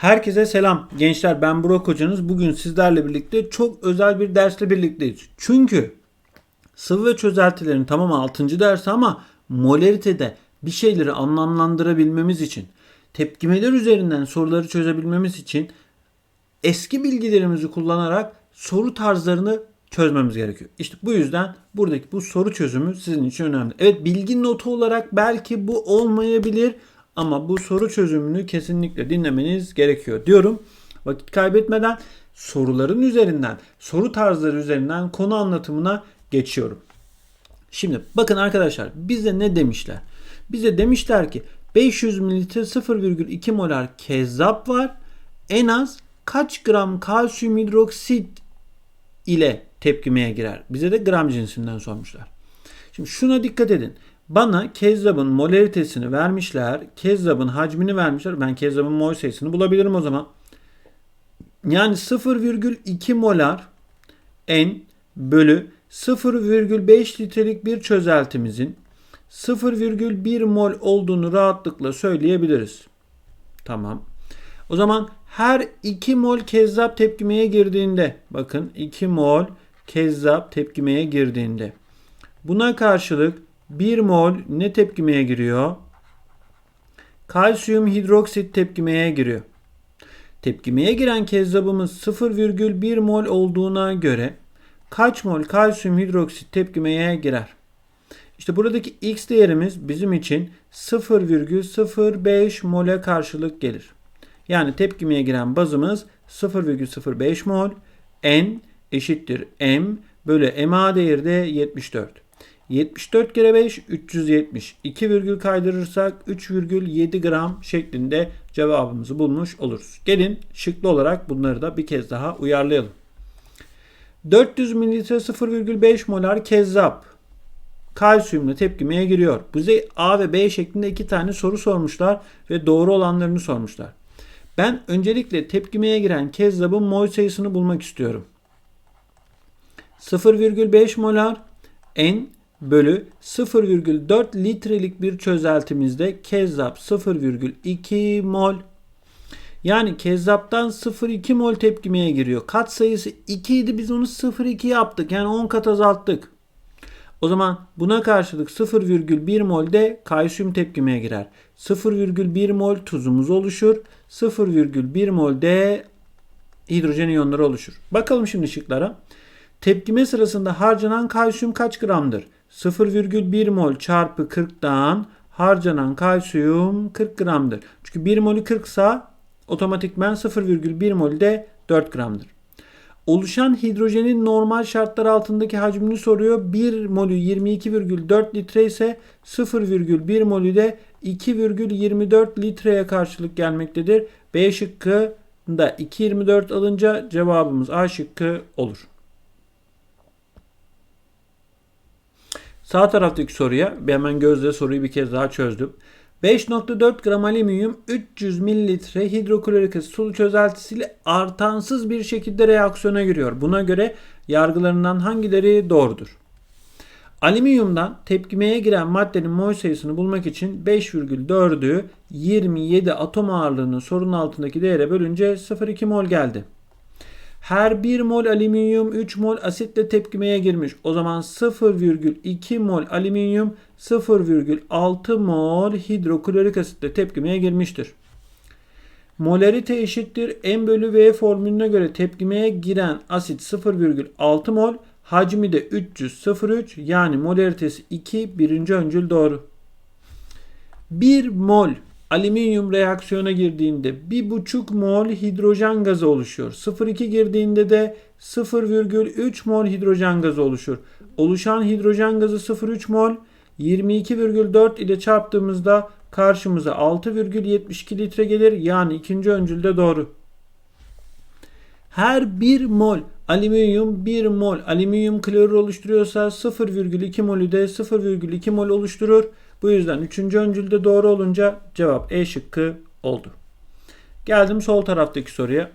Herkese selam. Gençler ben Burak hocanız. Bugün sizlerle birlikte çok özel bir dersle birlikteyiz. Çünkü sıvı ve çözeltilerin tamam 6. dersi ama molaritede bir şeyleri anlamlandırabilmemiz için, tepkimeler üzerinden soruları çözebilmemiz için eski bilgilerimizi kullanarak soru tarzlarını çözmemiz gerekiyor. İşte bu yüzden buradaki bu soru çözümü sizin için önemli. Evet bilgi notu olarak belki bu olmayabilir ama bu soru çözümünü kesinlikle dinlemeniz gerekiyor diyorum. Vakit kaybetmeden soruların üzerinden, soru tarzları üzerinden konu anlatımına geçiyorum. Şimdi bakın arkadaşlar bize ne demişler? Bize demişler ki 500 mililitre 0,2 molar kezzap var. En az kaç gram kalsiyum hidroksit ile tepkimeye girer? Bize de gram cinsinden sormuşlar. Şimdi şuna dikkat edin. Bana kezzabın molaritesini vermişler. Kezzabın hacmini vermişler. Ben kezzabın mol sayısını bulabilirim o zaman. Yani 0,2 molar N bölü 0,5 litrelik bir çözeltimizin 0,1 mol olduğunu rahatlıkla söyleyebiliriz. Tamam. O zaman her 2 mol kezzap tepkimeye girdiğinde bakın 2 mol kezzap tepkimeye girdiğinde buna karşılık 1 mol ne tepkimeye giriyor? Kalsiyum hidroksit tepkimeye giriyor. Tepkimeye giren kezzabımız 0,1 mol olduğuna göre kaç mol kalsiyum hidroksit tepkimeye girer? İşte buradaki x değerimiz bizim için 0,05 mole karşılık gelir. Yani tepkimeye giren bazımız 0,05 mol n eşittir m bölü ma değeri de 74. 74 kere 5 370. 2 virgül kaydırırsak 3,7 gram şeklinde cevabımızı bulmuş oluruz. Gelin şıklı olarak bunları da bir kez daha uyarlayalım. 400 mililitre 0,5 molar kezzap kalsiyumla tepkimeye giriyor. Bize A ve B şeklinde iki tane soru sormuşlar ve doğru olanlarını sormuşlar. Ben öncelikle tepkimeye giren kezzabın mol sayısını bulmak istiyorum. 0,5 molar N bölü 0,4 litrelik bir çözeltimizde kezzap 0,2 mol. Yani kezzaptan 0,2 mol tepkimeye giriyor. Kat sayısı 2 idi biz onu 0,2 yaptık. Yani 10 kat azalttık. O zaman buna karşılık 0,1 mol de kalsiyum tepkimeye girer. 0,1 mol tuzumuz oluşur. 0,1 mol de hidrojen iyonları oluşur. Bakalım şimdi şıklara. Tepkime sırasında harcanan kalsiyum kaç gramdır? 0,1 mol çarpı 40'dan harcanan kalsiyum 40 gramdır. Çünkü 1 molü 40 sa otomatikmen 0,1 mol de 4 gramdır. Oluşan hidrojenin normal şartlar altındaki hacmini soruyor. 1 molü 22,4 litre ise 0,1 molü de 2,24 litreye karşılık gelmektedir. B şıkkı da 2,24 alınca cevabımız A şıkkı olur. Sağ taraftaki soruya hemen gözle soruyu bir kez daha çözdüm. 5.4 gram alüminyum 300 mililitre hidroklorik asit sulu çözeltisiyle artansız bir şekilde reaksiyona giriyor. Buna göre yargılarından hangileri doğrudur? Alüminyumdan tepkimeye giren maddenin mol sayısını bulmak için 5,4'ü 27 atom ağırlığının sorunun altındaki değere bölünce 0,2 mol geldi. Her 1 mol alüminyum 3 mol asitle tepkimeye girmiş. O zaman 0,2 mol alüminyum 0,6 mol hidroklorik asitle tepkimeye girmiştir. Molarite eşittir M bölü V formülüne göre tepkimeye giren asit 0,6 mol hacmi de 300,03 yani molaritesi 2 birinci öncül doğru. 1 mol alüminyum reaksiyona girdiğinde 1,5 mol hidrojen gazı oluşuyor. 0,2 girdiğinde de 0,3 mol hidrojen gazı oluşur. Oluşan hidrojen gazı 0,3 mol 22,4 ile çarptığımızda karşımıza 6,72 litre gelir. Yani ikinci öncülde doğru. Her 1 mol alüminyum 1 mol alüminyum klorür oluşturuyorsa 0,2 molü de 0,2 mol oluşturur. Bu yüzden 3. öncülde doğru olunca cevap E şıkkı oldu. Geldim sol taraftaki soruya.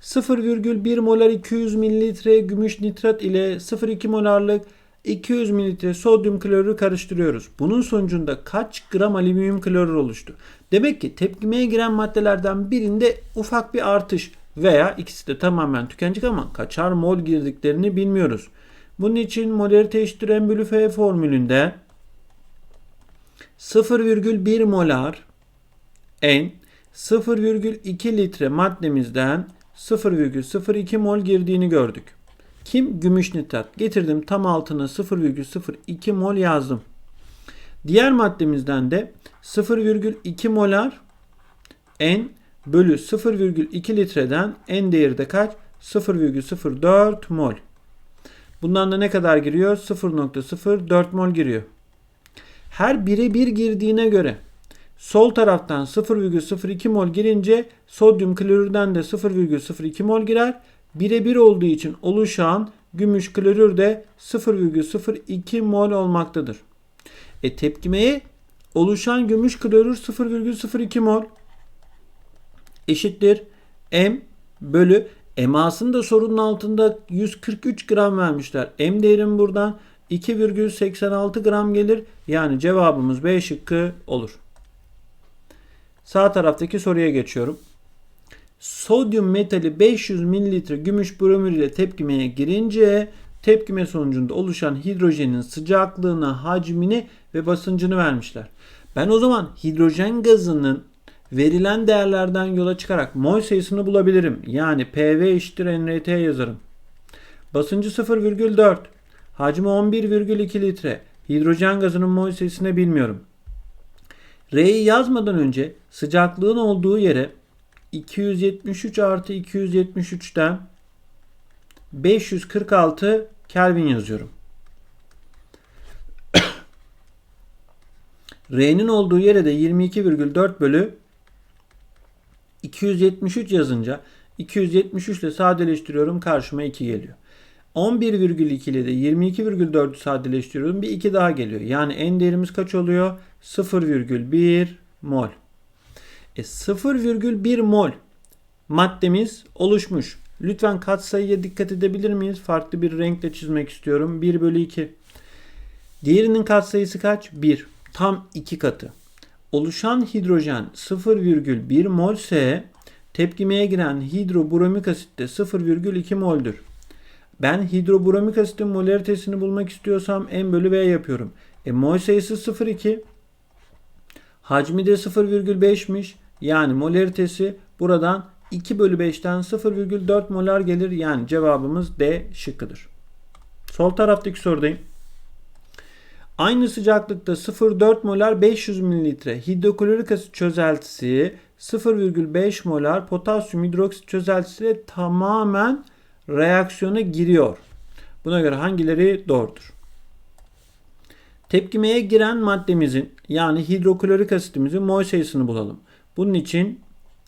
0,1 molar 200 mililitre gümüş nitrat ile 0,2 molarlık 200 mililitre sodyum klorür karıştırıyoruz. Bunun sonucunda kaç gram alüminyum klorür oluştu? Demek ki tepkimeye giren maddelerden birinde ufak bir artış veya ikisi de tamamen tükenecek ama kaçar mol girdiklerini bilmiyoruz. Bunun için molarite eşittir M formülünde 0,1 molar N 0,2 litre maddemizden 0,02 mol girdiğini gördük. Kim? Gümüş nitrat. Getirdim tam altına 0,02 mol yazdım. Diğer maddemizden de 0,2 molar N bölü 0,2 litreden N değeri de kaç? 0,04 mol. Bundan da ne kadar giriyor? 0.04 mol giriyor. Her bire bir girdiğine göre sol taraftan 0,02 mol girince sodyum klorürden de 0,02 mol girer. Birebir olduğu için oluşan gümüş klorür de 0,02 mol olmaktadır. E tepkimeye oluşan gümüş klorür 0,02 mol eşittir M bölü emasını da sorunun altında 143 gram vermişler. M değerim buradan 2,86 gram gelir. Yani cevabımız B şıkkı olur. Sağ taraftaki soruya geçiyorum. Sodyum metali 500 ml gümüş bromür ile tepkimeye girince tepkime sonucunda oluşan hidrojenin sıcaklığını, hacmini ve basıncını vermişler. Ben o zaman hidrojen gazının verilen değerlerden yola çıkarak mol sayısını bulabilirim. Yani PV eşittir NRT yazarım. Basıncı 0,4. Hacmi 11,2 litre. Hidrojen gazının mol sayısını bilmiyorum. R'yi yazmadan önce sıcaklığın olduğu yere 273 artı 273'ten 546 Kelvin yazıyorum. R'nin olduğu yere de 22,4 bölü 273 yazınca 273 ile sadeleştiriyorum karşıma 2 geliyor. 11,2 ile de 22,4'ü sadeleştiriyorum bir 2 daha geliyor. Yani en değerimiz kaç oluyor? 0,1 mol. E 0,1 mol maddemiz oluşmuş. Lütfen katsayıya dikkat edebilir miyiz? Farklı bir renkle çizmek istiyorum. 1 bölü 2. Diğerinin katsayısı kaç? 1. Tam 2 katı. Oluşan hidrojen 0,1 mol ise tepkimeye giren hidrobromik asit de 0,2 moldür. Ben hidrobromik asitin molaritesini bulmak istiyorsam M bölü V yapıyorum. E mol sayısı 0,2. Hacmi de 0,5'miş. Yani molaritesi buradan 2 bölü 5'ten 0,4 molar gelir. Yani cevabımız D şıkkıdır. Sol taraftaki sorudayım. Aynı sıcaklıkta 0,4 molar 500 mililitre hidroklorik asit çözeltisi 0,5 molar potasyum hidroksit çözeltisiyle tamamen reaksiyona giriyor. Buna göre hangileri doğrudur? Tepkimeye giren maddemizin yani hidroklorik asitimizin mol sayısını bulalım. Bunun için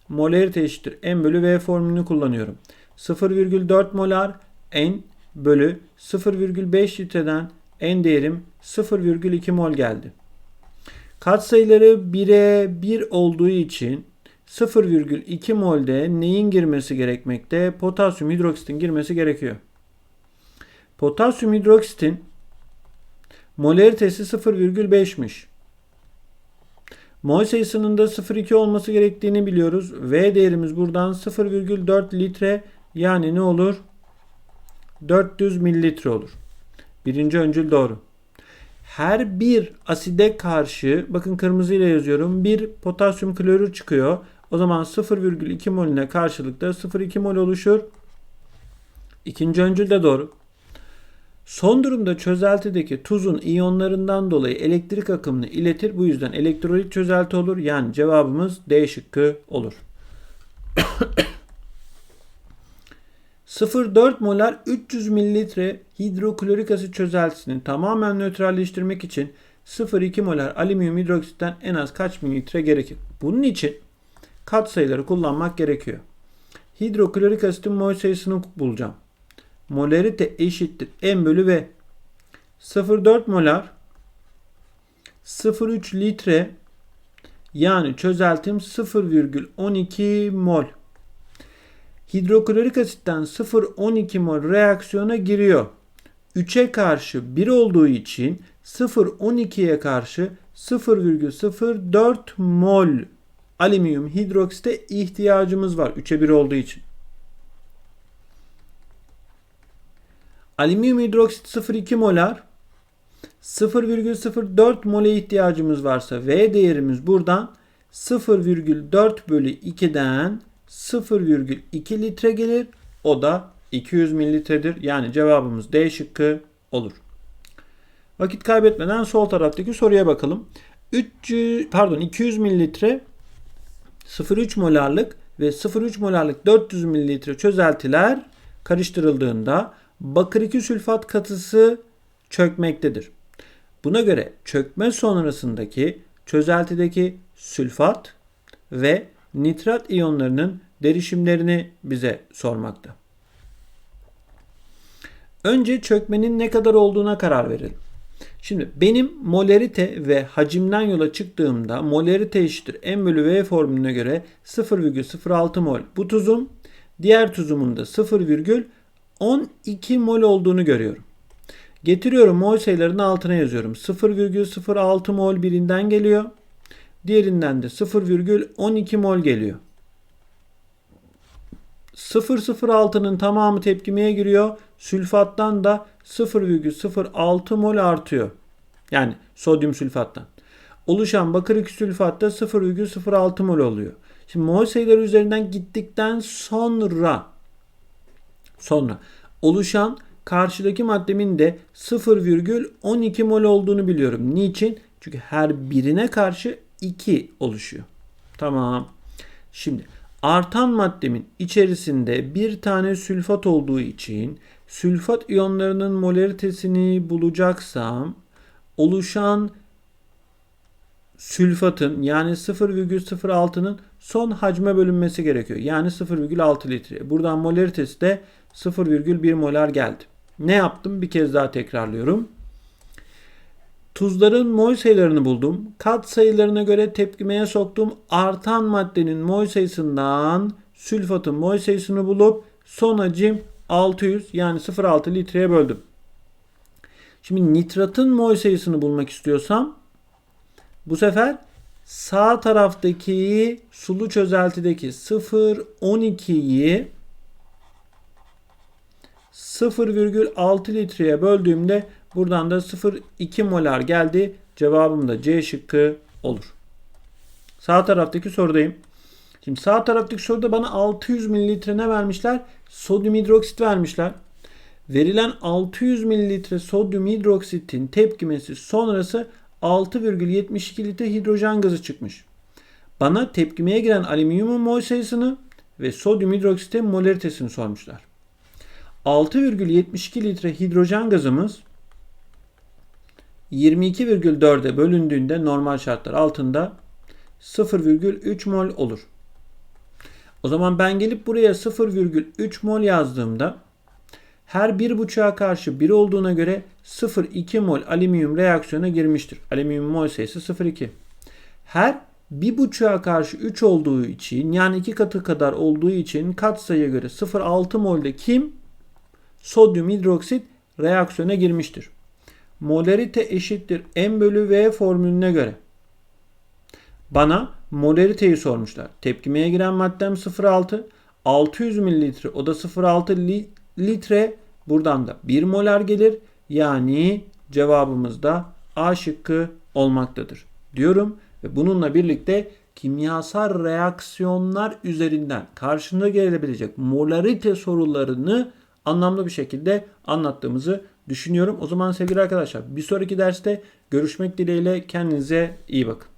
molarite eşittir M bölü V formülünü kullanıyorum. 0,4 molar N bölü 0,5 litreden N değerim 0,2 mol geldi. Katsayıları 1'e 1 olduğu için 0,2 molde neyin girmesi gerekmekte? Potasyum hidroksitin girmesi gerekiyor. Potasyum hidroksitin molaritesi 0,5'miş. Mol sayısının da 0,2 olması gerektiğini biliyoruz. V değerimiz buradan 0,4 litre yani ne olur? 400 mililitre olur. Birinci öncül doğru. Her bir aside karşı bakın kırmızı ile yazıyorum. Bir potasyum klorür çıkıyor. O zaman 0,2 moline karşılıkta 0,2 mol oluşur. İkinci öncül de doğru. Son durumda çözeltideki tuzun iyonlarından dolayı elektrik akımını iletir. Bu yüzden elektrolit çözelti olur. Yani cevabımız D şıkkı olur. 0,4 molar 300 mililitre hidroklorik asit çözeltisini tamamen nötralleştirmek için 0,2 molar alüminyum hidroksitten en az kaç mililitre gerekir? Bunun için kat sayıları kullanmak gerekiyor. Hidroklorik asitin mol sayısını bulacağım. Molarite eşittir M bölü V. 0,4 molar 0,3 litre yani çözeltim 0,12 mol. Hidroklorik asitten 0,12 mol reaksiyona giriyor. 3'e karşı 1 olduğu için 0,12'ye karşı 0,04 mol alüminyum hidroksite ihtiyacımız var 3'e 1 olduğu için. Alüminyum hidroksit 0,2 molar 0,04 mole ihtiyacımız varsa V değerimiz buradan 0,4 bölü 2'den 0,2 litre gelir. O da 200 mililitredir. Yani cevabımız D şıkkı olur. Vakit kaybetmeden sol taraftaki soruya bakalım. 300 pardon 200 mililitre 0,3 molarlık ve 0,3 molarlık 400 mililitre çözeltiler karıştırıldığında bakır 2 sülfat katısı çökmektedir. Buna göre çökme sonrasındaki çözeltideki sülfat ve nitrat iyonlarının derişimlerini bize sormakta. Önce çökmenin ne kadar olduğuna karar verelim. Şimdi benim molarite ve hacimden yola çıktığımda molarite eşittir M bölü V formülüne göre 0,06 mol bu tuzum. Diğer tuzumun da 0,12 mol olduğunu görüyorum. Getiriyorum mol sayılarını altına yazıyorum. 0,06 mol birinden geliyor. Diğerinden de 0,12 mol geliyor. 0,06'nın tamamı tepkimeye giriyor. Sülfattan da 0,06 mol artıyor. Yani sodyum sülfattan. Oluşan bakır 2 sülfatta 0,06 mol oluyor. Şimdi mol sayıları üzerinden gittikten sonra sonra oluşan karşıdaki maddemin de 0,12 mol olduğunu biliyorum. Niçin? Çünkü her birine karşı 2 oluşuyor. Tamam. Şimdi artan maddemin içerisinde bir tane sülfat olduğu için sülfat iyonlarının molaritesini bulacaksam oluşan sülfatın yani 0,06'nın son hacme bölünmesi gerekiyor. Yani 0,6 litre. Buradan molaritesi de 0,1 molar geldi. Ne yaptım? Bir kez daha tekrarlıyorum. Tuzların mol sayılarını buldum. Kat sayılarına göre tepkimeye soktum. Artan maddenin mol sayısından sülfatın mol sayısını bulup son hacim 600 yani 0,6 litreye böldüm. Şimdi nitratın mol sayısını bulmak istiyorsam bu sefer sağ taraftaki sulu çözeltideki 0,12'yi 0,6 litreye böldüğümde buradan da 0,2 molar geldi. Cevabım da C şıkkı olur. Sağ taraftaki sorudayım. Şimdi sağ taraftaki soruda bana 600 mililitre ne vermişler? Sodyum hidroksit vermişler. Verilen 600 mililitre sodyum hidroksitin tepkimesi sonrası 6,72 litre hidrojen gazı çıkmış. Bana tepkimeye giren alüminyumun mol sayısını ve sodyum hidroksitin molaritesini sormuşlar. 6,72 litre hidrojen gazımız 22,4'e bölündüğünde normal şartlar altında 0,3 mol olur. O zaman ben gelip buraya 0,3 mol yazdığımda her 1,5'a karşı 1 olduğuna göre 0,2 mol alüminyum reaksiyona girmiştir. Alüminyum mol sayısı 0,2. Her 1,5'a karşı 3 olduğu için yani 2 katı kadar olduğu için kat sayıya göre 0,6 molde kim? Sodyum hidroksit reaksiyona girmiştir. Molarite eşittir M bölü V formülüne göre. Bana molariteyi sormuşlar. Tepkimeye giren maddem 0,6. 600 mililitre o da 0,6 litre. Buradan da 1 molar gelir. Yani cevabımız da A şıkkı olmaktadır diyorum. Ve bununla birlikte kimyasal reaksiyonlar üzerinden karşında gelebilecek molarite sorularını anlamlı bir şekilde anlattığımızı düşünüyorum. O zaman sevgili arkadaşlar bir sonraki derste görüşmek dileğiyle kendinize iyi bakın.